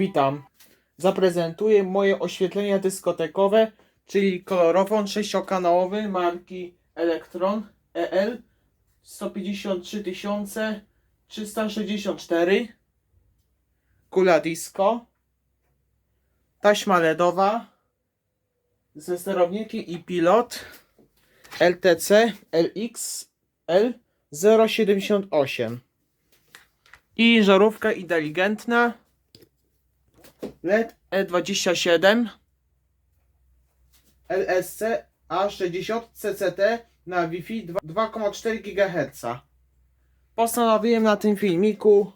Witam. Zaprezentuję moje oświetlenia dyskotekowe, czyli kolorofon sześciokanałowy marki Electron EL 153 364 kula disco taśma LEDowa ze sterownikiem i pilot LTC LX L 078 i żarówka inteligentna LED E27 LSC A60 CCT na Wi-Fi 2,4 GHz. Postanowiłem na tym filmiku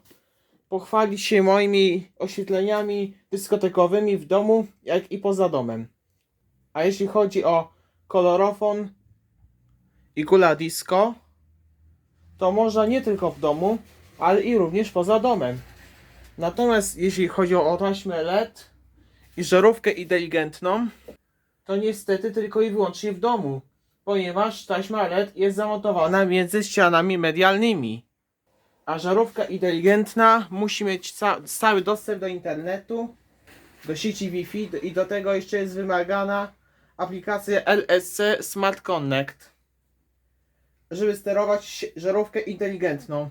pochwalić się moimi oświetleniami dyskotekowymi w domu, jak i poza domem. A jeśli chodzi o kolorofon i kula disco, to można nie tylko w domu, ale i również poza domem. Natomiast jeśli chodzi o taśmę LED i żarówkę inteligentną, to niestety tylko i wyłącznie w domu, ponieważ taśma LED jest zamontowana między ścianami medialnymi. A żarówka inteligentna musi mieć ca stały dostęp do internetu, do sieci Wi-Fi i do tego jeszcze jest wymagana aplikacja LSC Smart Connect, żeby sterować żarówkę inteligentną.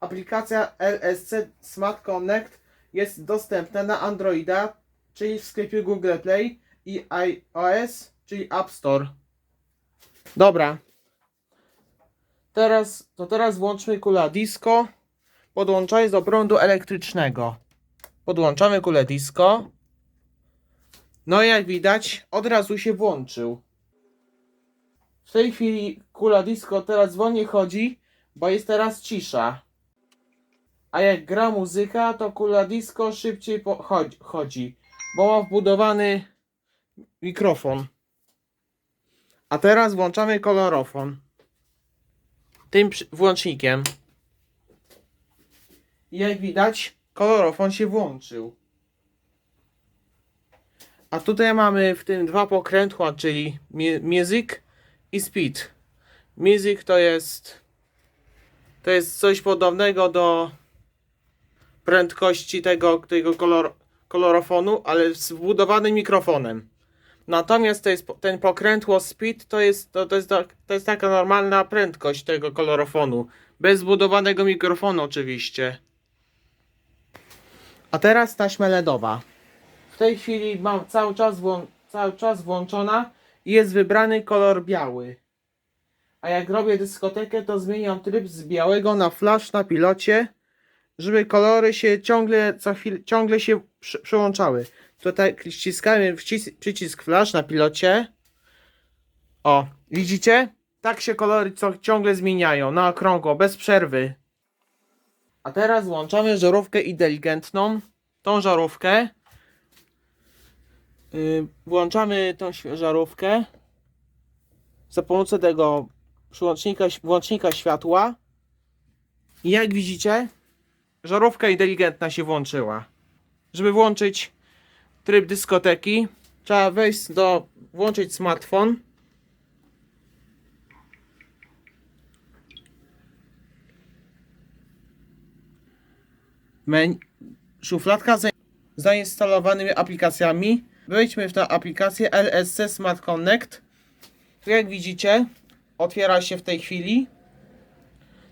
Aplikacja LSC Smart Connect jest dostępna na Androida, czyli w sklepie Google Play i iOS, czyli App Store. Dobra. Teraz, to teraz włączmy kula disco, podłączając do prądu elektrycznego. Podłączamy kulę disco. No i jak widać, od razu się włączył. W tej chwili kula disco teraz wolniej chodzi, bo jest teraz cisza. A jak gra muzyka, to kula disco szybciej chodzi, chodzi, bo ma wbudowany mikrofon. A teraz włączamy kolorofon. Tym włącznikiem. Jak widać, kolorofon się włączył. A tutaj mamy w tym dwa pokrętła, czyli music i speed. Music to jest to jest coś podobnego do prędkości tego, tego kolor, kolorofonu, ale z wbudowanym mikrofonem. Natomiast to jest, ten pokrętło speed to jest, to, to, jest, tak- to jest taka normalna prędkość tego kolorofonu. Bez wbudowanego mikrofonu oczywiście. A teraz taśma LEDowa. W tej chwili mam cały czas, włą- cały czas włączona i jest wybrany kolor biały. A jak robię dyskotekę, to zmieniam tryb z białego na flash na pilocie, żeby kolory się ciągle, co chwilę, ciągle się przy, przyłączały. Tutaj ściskamy wcis, przycisk flash na pilocie. O, widzicie? Tak się kolory co, ciągle zmieniają, na okrągło, bez przerwy. A teraz włączamy żarówkę inteligentną. Tą żarówkę. Yy, włączamy tą żarówkę za pomocą tego włącznika światła. I jak widzicie, żarówka inteligentna się włączyła. Żeby włączyć tryb dyskoteki, trzeba wejść do, włączyć smartfon. Men, szufladka z zainstalowanymi aplikacjami. Wejdźmy w tę aplikację LSC Smart Connect. Jak widzicie, otwiera się w tej chwili.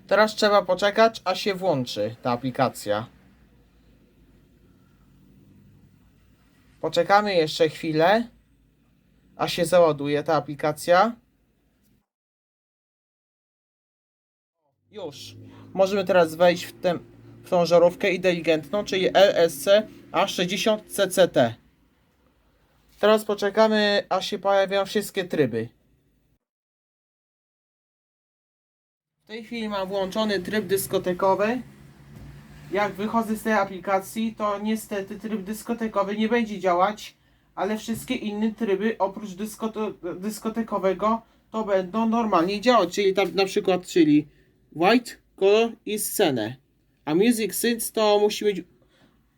Teraz trzeba poczekać, aż się włączy ta aplikacja. Poczekamy jeszcze chwilę, aż się załaduje ta aplikacja. Już. Możemy teraz wejść w, tę w tą żarówkę inteligentną, czyli LSC A60 CCT. Teraz poczekamy, aż się pojawią wszystkie tryby. W tej chwili mam włączony tryb dyskotekowy. Jak wychodzę z tej aplikacji, to niestety tryb dyskotekowy nie będzie działać, ale wszystkie inne tryby oprócz dyskote dyskotekowego to będą normalnie działać, czyli tam na przykład, czyli white, color i scenę. A music synth to musi być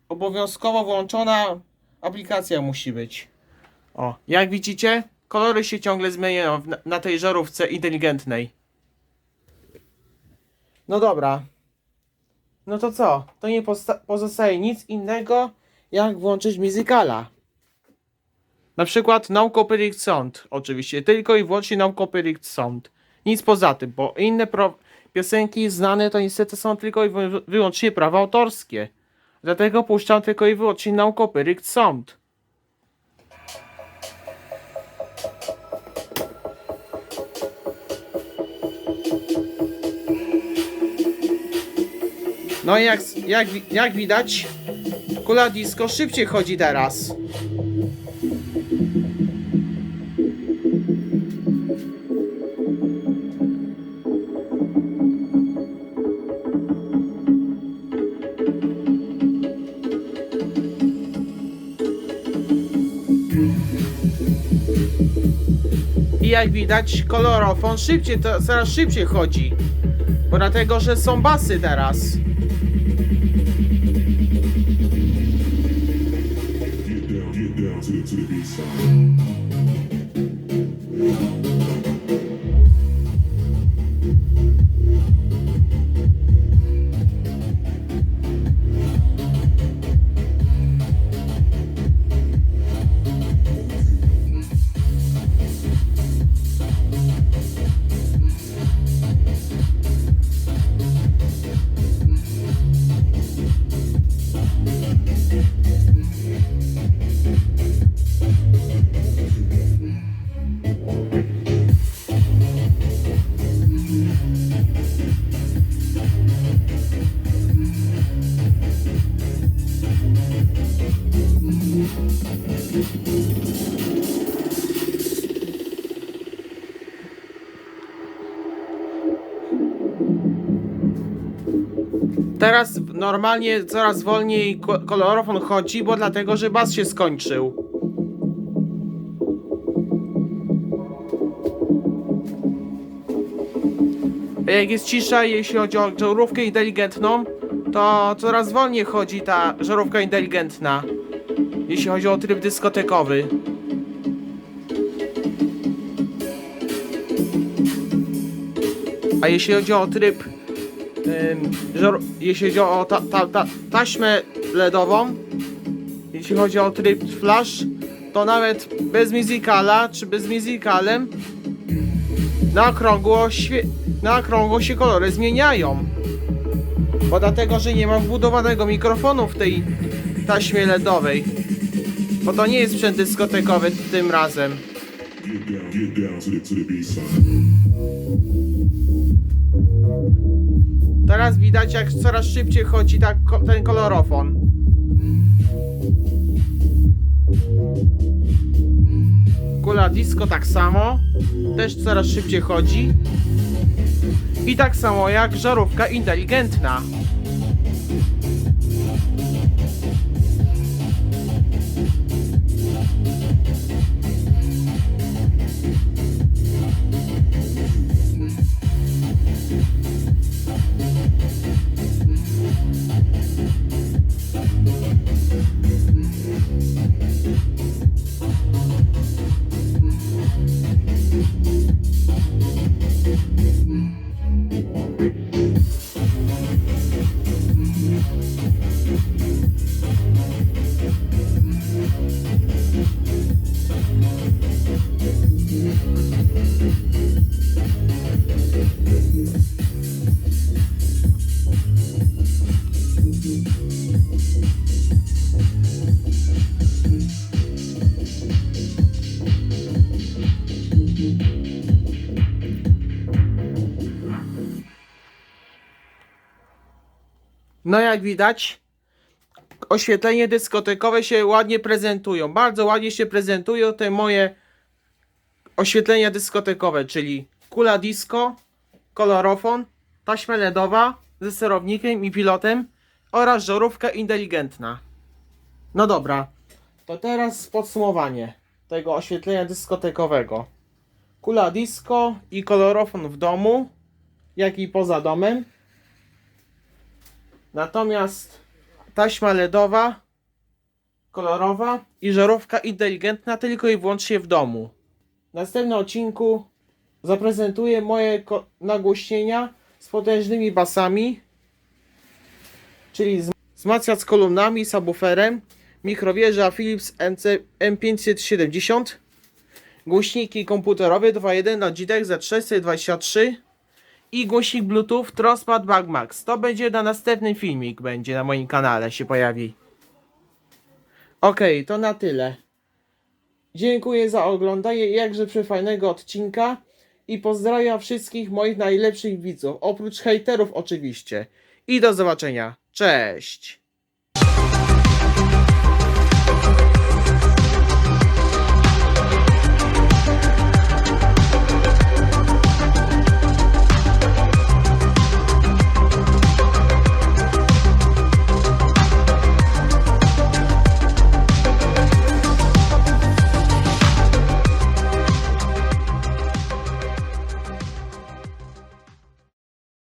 obowiązkowo włączona aplikacja musi być. O, jak widzicie, kolory się ciągle zmieniają na tej żarówce inteligentnej. No dobra. No to co? To nie pozostaje nic innego, jak włączyć muzykala. Na przykład Copyright Sound, oczywiście, tylko i wyłącznie Copyright Sound. Nic poza tym, bo inne piosenki znane to niestety są tylko i wy- wyłącznie prawa autorskie. Dlatego puszczam tylko i wyłącznie Copyright Sound. No i jak, jak, jak widać, kula disco szybciej chodzi teraz. I jak widać, kolorofon szybciej, to coraz szybciej chodzi. Bo dlatego, że są basy teraz. To Teraz normalnie coraz wolniej ko- kolorofon chodzi, bo dlatego, że bas się skończył. Jak jest cisza, jeśli chodzi o żarówkę inteligentną, to coraz wolniej chodzi ta żarówka inteligentna. Jeśli chodzi o tryb dyskotekowy. A jeśli chodzi o tryb żar- jeśli chodzi o ta, ta, ta, taśmę LEDową, jeśli chodzi o tryb flash, to nawet bez musicala czy bez musicalem na okrągło, na okrągło się kolory zmieniają. Bo dlatego, że nie ma wbudowanego mikrofonu w tej taśmie LEDowej. Bo to nie jest sprzęt dyskotekowy tym razem. Teraz widać jak coraz szybciej chodzi ta, ten kolorofon. Kula disco tak samo, też coraz szybciej chodzi. I tak samo jak żarówka inteligentna. No jak widać, oświetlenie dyskotekowe się ładnie prezentują. Bardzo ładnie się prezentują te moje oświetlenia dyskotekowe, czyli kula disco, kolorofon, taśma LEDowa ze sterownikiem i pilotem oraz żarówka inteligentna. No dobra, to teraz podsumowanie tego oświetlenia dyskotekowego. Kula disco i kolorofon w domu, jak i poza domem. Natomiast taśma LEDowa, kolorowa i żarówka inteligentna tylko i wyłącznie w domu. W następnym odcinku zaprezentuję moje nagłośnienia z potężnymi basami, czyli z- wzmacniacz z kolumnami, subwooferem, mikrowieża Philips MC, M570, głośniki komputerowe 2.1 Logitech Z623 i głośnik Bluetooth Trosmad Bagmax. To będzie na następny filmik, będzie na moim kanale się pojawi. Okej, to na tyle. Dziękuję za oglądanie jakże przefajnego odcinka i pozdrawiam wszystkich moich najlepszych widzów, oprócz hejterów oczywiście. I do zobaczenia. Cześć!